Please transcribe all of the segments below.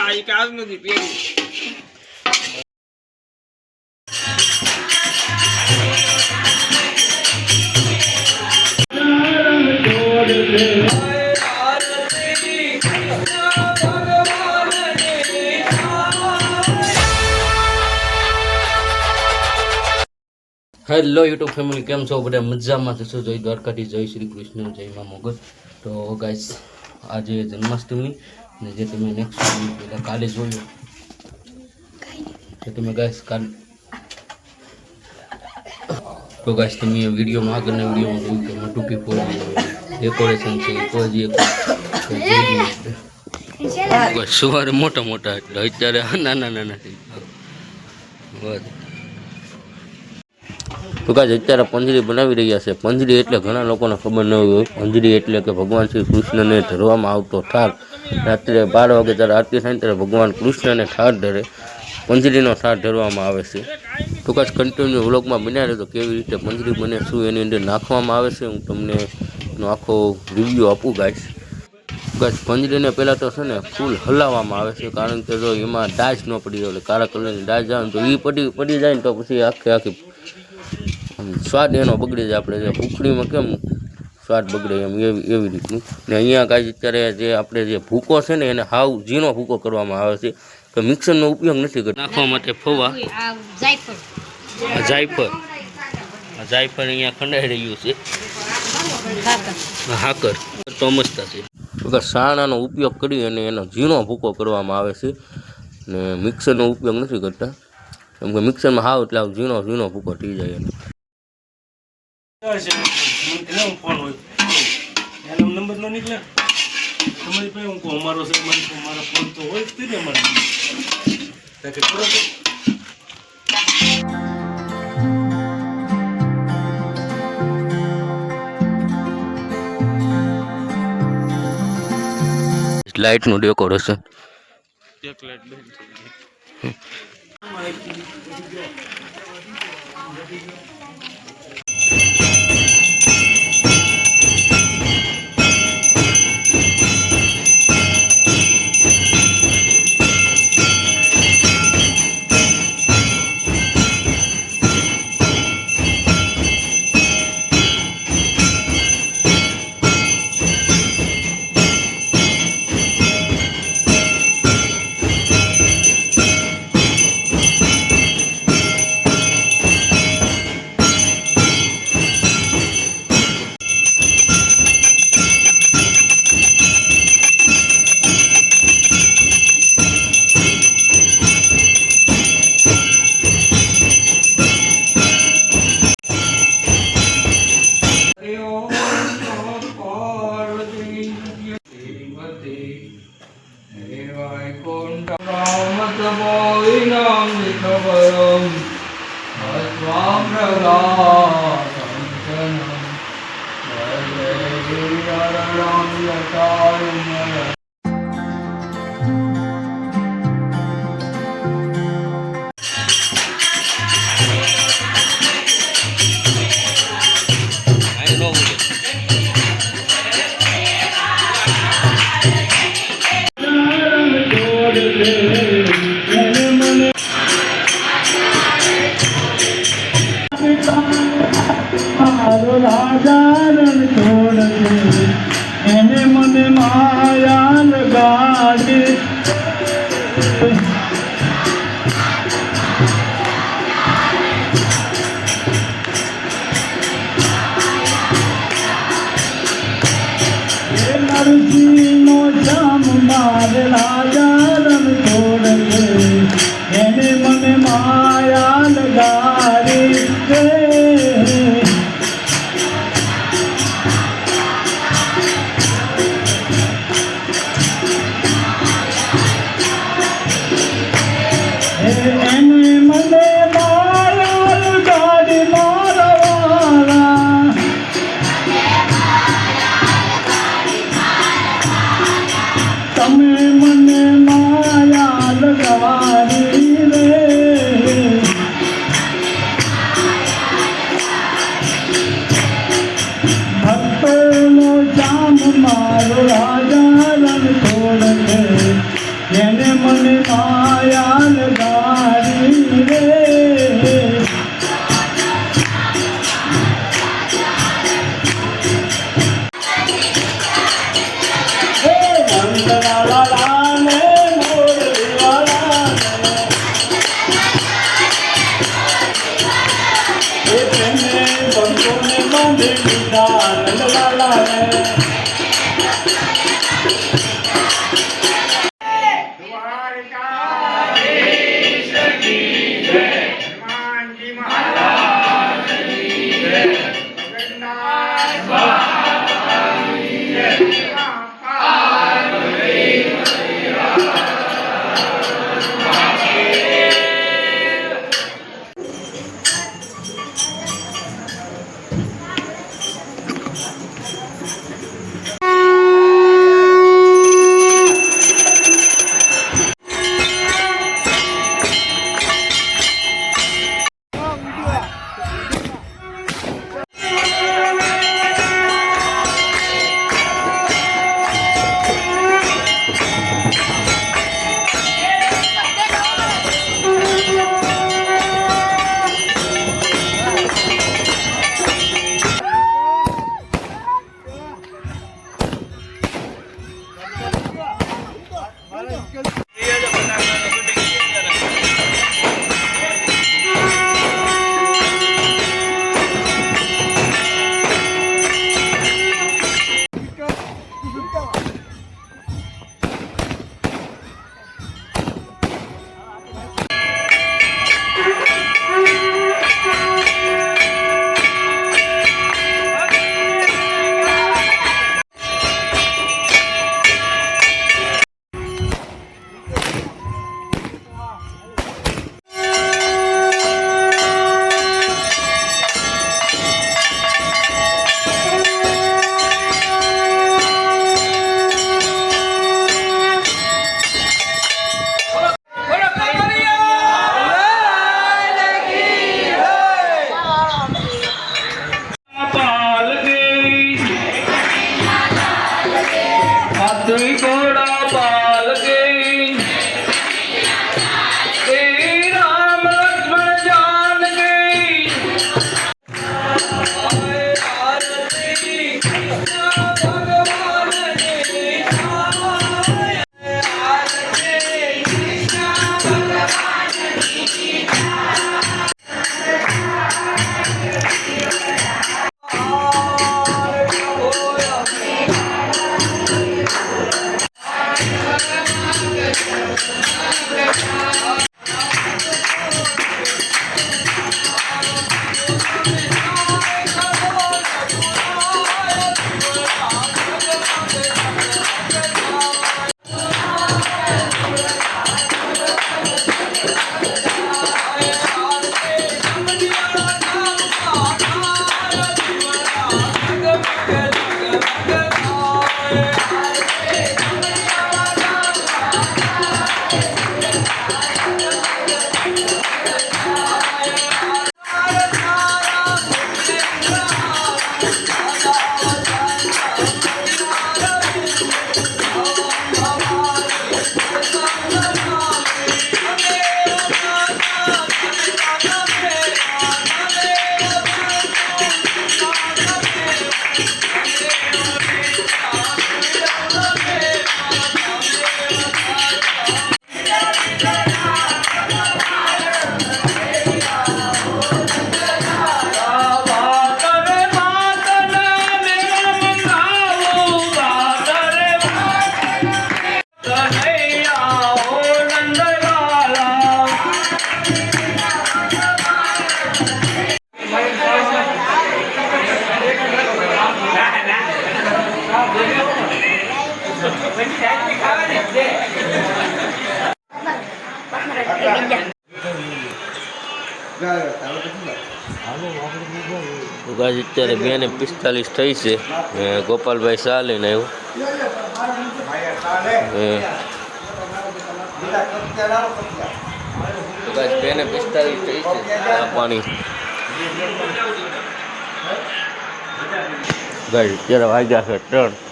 હા એ કાજ નથી પહેર્યું હેલો યુટ્યુબ ફેમિલી કેમ છો? બધા મજામાં જશો જય દ્વારકાથી જય શ્રી કૃષ્ણ, જય મા મોગલ તો ગાઈસ આજે જન્માષ્ટમી. ને જે તમે નેક્સ્ટ પહેલાં કાલે જોયું. તો તમે ગાઈસ કાલ તો ગાઈસ તમે વિડીયોમાં આગળના વિડીયોમાં જોયું કે મોટું પીપોળ ડેકોરેશન છે આપણે. ગાઈસ, સવારે મોટા મોટા એટલે અત્યારે નાના નાના થઈ તો કાંઈ અત્યારે પંજરી બનાવી રહ્યા છે. પંજરી એટલે ઘણા લોકોને ખબર ન હોય. પંજરી એટલે કે ભગવાન શ્રી કૃષ્ણને ધરવામાં આવતો ઠાર. રાત્રે બાર વાગે જ્યારે આરતી થાય ત્યારે ભગવાન કૃષ્ણને ઠાર ધરે. પંજરીનો ઠાર ધરવામાં આવે છે. તો કાંઈ કન્ટિન્યુ વ્લોગમાં બનાવે તો કેવી રીતે પંજરી બને, શું એની અંદર નાખવામાં આવે છે, હું તમને આખો રિવ્યૂ આપું ગાઈશ બસ પંજરીને પહેલાં તો છે ને ફૂલ હલાવવામાં આવે છે, કારણ કે જો એમાં ડાજ ન પડી જાય એટલે કાળા કલરની ડાજ આવે તો એ પડી પડી જાય ને તો પછી આખી આખી સ્વાદ એનો બગડી જાય આપણે જે ભૂખડીમાં કેમ સ્વાદ બગડે એમ એવી એવી રીતનું. ને અહીંયા કાંઈ અત્યારે જે આપણે જે ભૂકો છે ને એને હાવ ઝીણો ભૂકો કરવામાં આવે છે. તો મિક્સરનો ઉપયોગ નથી કરતો. નાખવા માટે ફવા. આ જાયફળ. આ જાયફળ. અહીંયા ખંડાઈ રહ્યું છે હાકર. ચોમસતા છે. વગર સાણાનો ઉપયોગ કરી અને એનો ઝીણો ભૂકો કરવામાં આવે છે. ને મિક્સરનો ઉપયોગ નથી કરતા. કેમ કે મિક્સરમાં હાવ એટલે ઝીણો ઝીણો ભૂકો થઈ જાય એનો ફોન હોય નંબર ન નીકળે તમારી પાસે હું કહું અમારો છે અમારી પાસે ફોન તો હોય જ ને અમારે કે કરો લાઇટનું ડેકોરેશન એક લાઈટ બંધ થઈ ગઈ મારો એ Thank you. અત્યારે બે ને પિસ્તાલીસ થઈ છે. ગોપાલભાઈ શાહ લઈને આવ્યો. બે ને પિસ્તાલીસ થઈ છે. પાણી. ગાજ અત્યારે વાગ્યા છે ત્રણ.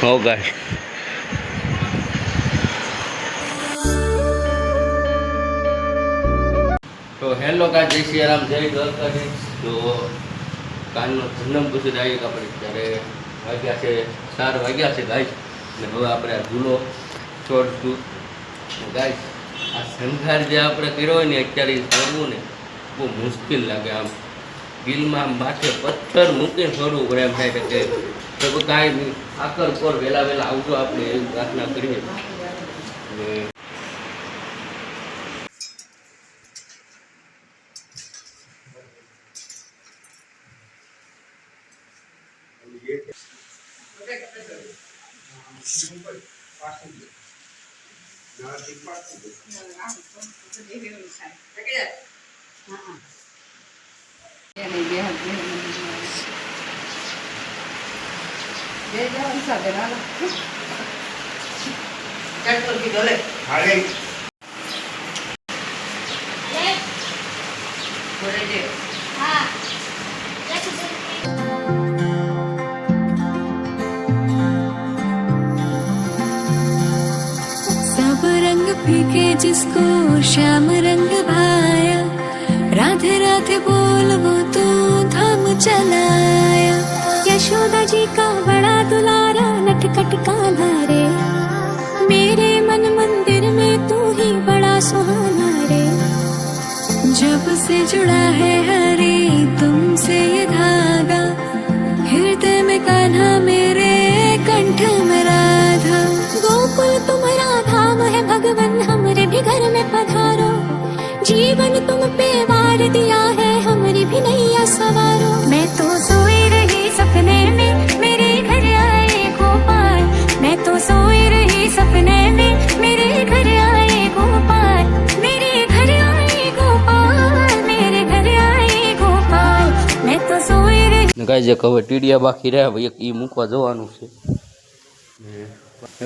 હો ગાય તો હેલો કા જય શ્રી રામ, જય દ્વારકાધીશ. તો કાલનો જન્મ પછી આવી આપણે ત્યારે વાગ્યા છે, ચાર વાગ્યા છે ગાય ને હવે આપણે આ ઝૂલો છોડશું. ગાય આ શણગાર જે આપણે કર્યો હોય ને, અત્યારે કરવું ને, બહુ મુશ્કેલ લાગે આમ. દિલમાં માથે પથ્થર મૂકીને છોડવું પડે એમ થાય કે કાંઈ નહીં. આકર પર વહેલા વહેલા આવજો આપણે એવી પ્રાર્થના કરીએ. ને હા सब रंग फीके जिसको श्याम रंग भाया। राधे राधे बोल वो तू धाम चलाया। यशोदा जी का बड़ा दुलारा नटखट कान्हा रे मेरे मन मंदिर में तू ही बड़ा सुहाना रे जब से जुड़ा है हरे तुमसे ये धागा हृदय में कान्हा मेरे कंठ में राधा गोकुल तुम्हारा धाम है भगवन हमरे भी घर में पधारो जीवन तुम पे वार दिया ગાય જે હવે ટીડિયા બાકી રહ્યા એક એ મૂકવા જવાનું છે.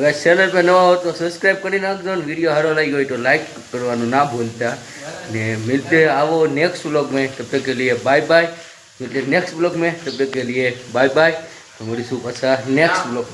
ગાય ચેનલ પર નવા હો તો સબસ્ક્રાઈબ કરી નાખજો ને વીડિયો સારો લાગ્યો હોય તો લાઇક કરવાનું ના ભૂલતા. ને મિલતે આવો નેક્સ્ટ બ્લોગ મેં તબ તક કે લીએ. બાય બાય મિલતે નેક્સ્ટ બ્લોગ મેં તબ તક કે લીએ બાય બાય મળીશું પાછા નેક્સ્ટ બ્લોગ